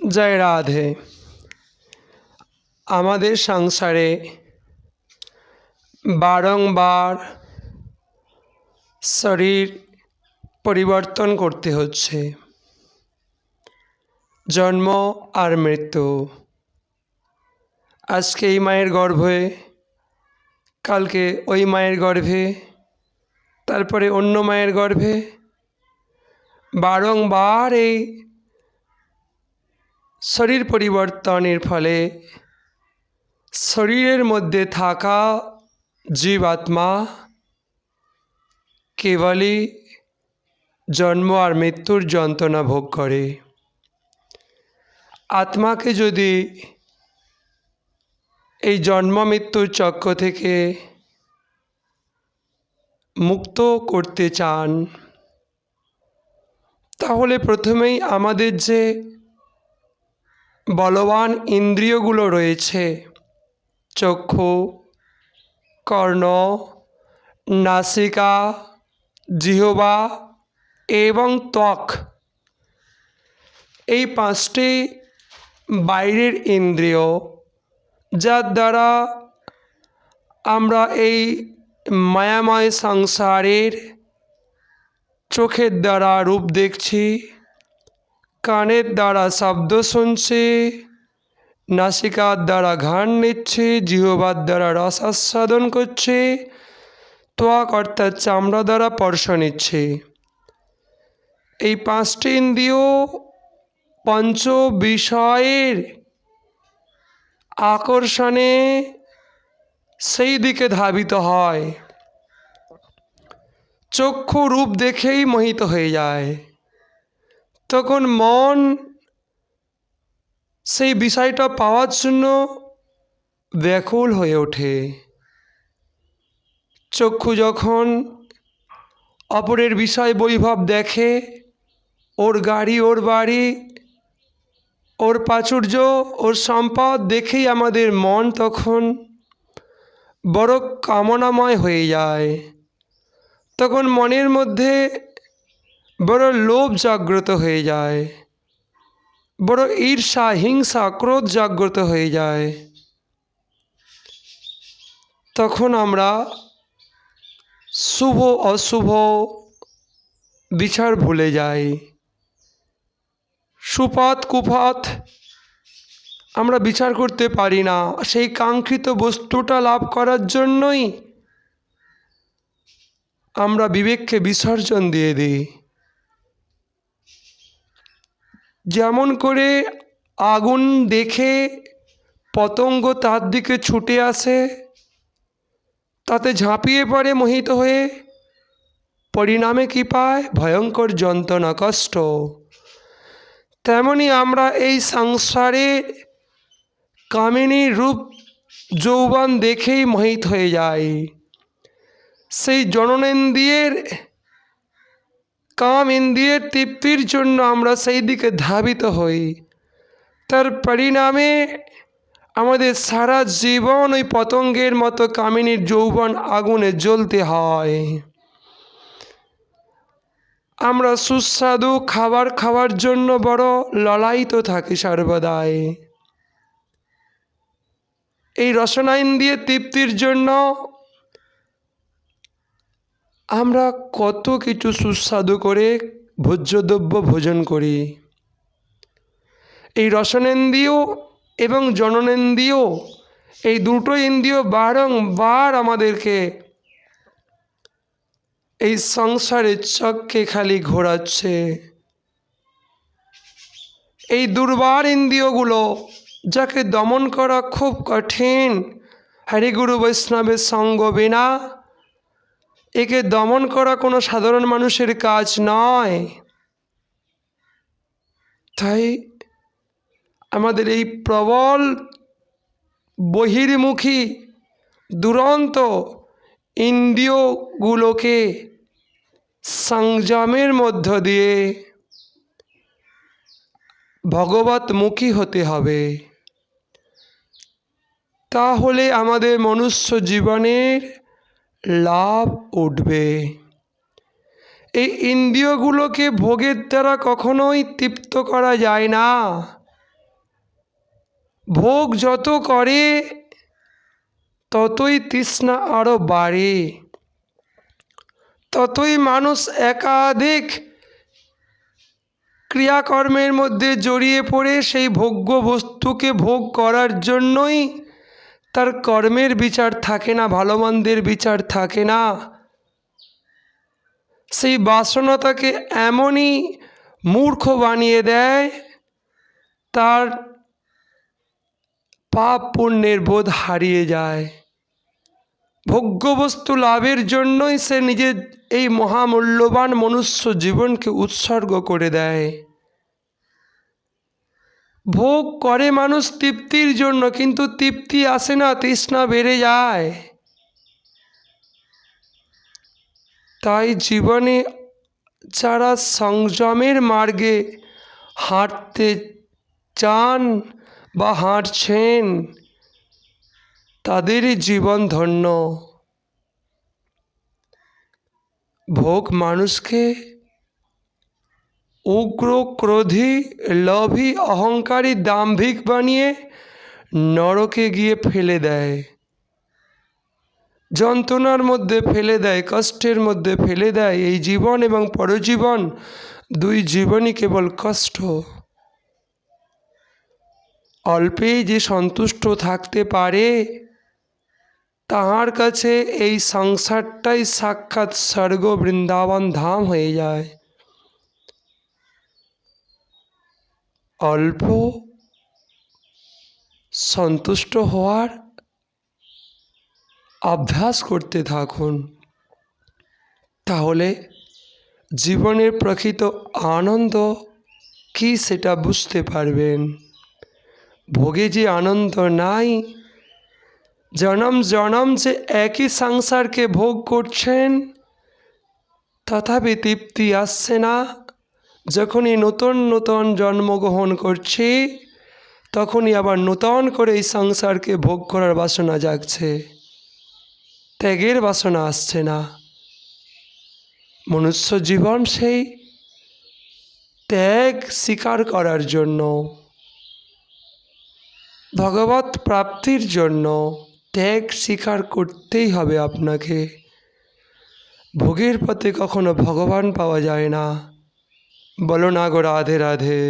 জয় রাধে। আমাদের সংসারে বারংবার শরীর পরিবর্তন করতে হচ্ছে। জন্ম আর মৃত্যু। আজকে এই মায়ের গর্ভে, কালকে ওই মায়ের গর্ভে, তারপরে অন্য মায়ের গর্ভে, বারংবার এই শরীর পরিবর্তনের ফলে শরীরের মধ্যে থাকা জীবাত্মা কেবলই জন্ম আর মৃত্যুর যন্ত্রণা ভোগ করে। আত্মাকে যদি এই জন্ম মৃত্যুর চক্র থেকে মুক্ত করতে চান, তাহলে প্রথমেই আমাদের যে বলবান ইন্দ্রিয়গুলো রয়েছে। চক্ষু, কর্ণ, নাসিকা, জিহবা এবং ত্বক। এই পাঁচটি বাইরের ইন্দ্রিয় যার দ্বারা আমরা এই মায়াময় সংসারের চোখের দ্বারা রূপ দেখছি। কানের দ্বারা শব্দ শুনছি, নাসিকার দ্বারা ঘ্রাণ নিচ্ছে, জিহবার দ্বারা রস আস্বাদন করছে ত্বক অর্থাৎ চামড়া দ্বারা স্পর্শ নিচ্ছে। এই পাঁচটি ইন্দ্রিয় পঞ্চ বিষয়ের আকর্ষণে সেই দিকে ধাবিত হয়। চক্ষু রূপ দেখেই মোহিত হয়ে যায়। তখন মন সেই বিষয়টা পাওয়ার জন্য ব্যাকুল হয়ে ওঠে। চক্ষু যখন অপরের বিষয় বৈভব দেখে, ওর গাড়ি, ওর বাড়ি, ওর প্রাচুর্য, ওর সম্পদ দেখেই আমাদের মন তখন বড় কামনাময় হয়ে যায়। তখন মনের মধ্যে বড় লোভ জাগ্রত হয়ে যায়। বড় ঈর্ষা, হিংসা, ক্রোধ জাগ্রত হয়ে যায়। তখন আমরা শুভ, অশুভ বিচার ভুলে যাই। সুপথ কুপথ আমরা বিচার করতে পারি না। সেই কাঙ্ক্ষিত বস্তুটা লাভ করার জন্যই আমরা বিবেককে বিসর্জন দিয়ে দিই। যেমন করে আগুন দেখে পতঙ্গ তার দিকে ছুটে আসে, তাতে ঝাঁপিয়ে পড়ে মোহিত হয়ে। পরিণামে কী পায়? ভয়ঙ্কর যন্ত্রণা, কষ্ট। তেমনি আমরা এই সংসারে কামিনীর রূপ যৌবন দেখেই মোহিত হয়ে যাই। সেই জননেন্দ্রিয়ের কাম ইন্দ্রিয়ের তৃপ্তির জন্য আমরা সেই দিকে ধাবিত হই। তার পরিণামে আমাদের সারা জীবন ওই পতঙ্গের মতো কামিনীর যৌবন আগুনে জ্বলতে হয়। আমরা সুস্বাদু খাবার খাওয়ার জন্য বড় ললায়িত থাকি সর্বদাই। এই রসনাইন দিয়ে তৃপ্তির জন্য আমরা কত কিছু সুস্বাদু করে ভোজ্যদ্রব্য ভোজন করি। এই রসনেন্দ্রিয় এবং জননেন্দ্রিয় এই দুটো ইন্দ্রিয় বারংবার আমাদেরকে এই সংসারের চককে খালি ঘোরাচ্ছে। এই দুর্বার ইন্দ্রিয়গুলো যাকে দমন করা খুব কঠিন, হরিগুরু বৈষ্ণবের সঙ্গ বিনা একে দমন করা কোনো সাধারণ মানুষের কাজ নয়। তাই আমাদের এই প্রবল বহির্মুখী দুরন্ত ইন্দ্রিয়গুলোকে সংযমের মধ্য দিয়ে ভগবতমুখী হতে হবে। তাহলে আমাদের মনুষ্য জীবনের লাভ উঠবে। এই ইন্দ্রিয়গুলোকে ভোগের দ্বারা কখনোই তৃপ্ত করা যায় না। ভোগ যত করে, ততই তৃষ্ণা আরও বাড়ে। ততই মানুষ একাধিক ক্রিয়াকর্মের মধ্যে জড়িয়ে পড়ে সেই ভোগ্য বস্তুকে ভোগ করার জন্যই তার কর্মের বিচার থাকে না ভালো মন্দের বিচার থাকে না। সেই বাসনা তাকে এমনই মূর্খ বানিয়ে দেয়, তার পাপ পুণ্যের বোধ হারিয়ে যায়। ভোগ্যবস্তু লাভের জন্যই সে নিজের এই মহামূল্যবান মনুষ্য জীবনকে উৎসর্গ করে দেয়। ভোগ করে মানুষ তৃপ্তির জন্য, কিন্তু তৃপ্তি আসে না, তৃষ্ণা বেড়ে যায়। তাই জীবনে যারা সংযমের মার্গে হাঁটতে চান বা হাঁটছেন, তাদেরই জীবন ধন্য। ভোগ মানুষকে উগ্র ক্রোধী লোভী অহংকারী দাম্ভিক বানিয়ে নরকে গিয়ে ফেলে দেয়। যন্ত্রণার মধ্যে ফেলে দেয়, কষ্টের মধ্যে ফেলে দেয়। এই জীবন এবং পরজীবন দুই জীবনই কেবল কষ্ট। অল্পেই যে সন্তুষ্ট থাকতে পারে, তাহার কাছে এই সংসারটাই সাক্ষাৎ স্বর্গ বৃন্দাবন ধাম হয়ে যায়। অল্প সন্তুষ্ট হওয়ার অভ্যাস করতে থাকুন। তাহলে জীবনের প্রকৃত আনন্দ কি সেটা বুঝতে পারবেন। ভোগে যে আনন্দ নাই, জনম জনম যে একই সংসারকে ভোগ করছেন, তথাপি তৃপ্তি আসছে না। যখনই নতুন নতুন জন্মগ্রহণ করছি, তখনই আবার নূতন করে এই সংসারকে ভোগ করার বাসনা জাগছে। ত্যাগের বাসনা আসছে না। মনুষ্য জীবন সেই ত্যাগ স্বীকার করার জন্য, ভগবত প্রাপ্তির জন্য ত্যাগ স্বীকার করতেই হবে আপনাকে। ভোগের পথে কখনো ভগবান পাওয়া যায় না। বলো না গো রাধে রাধে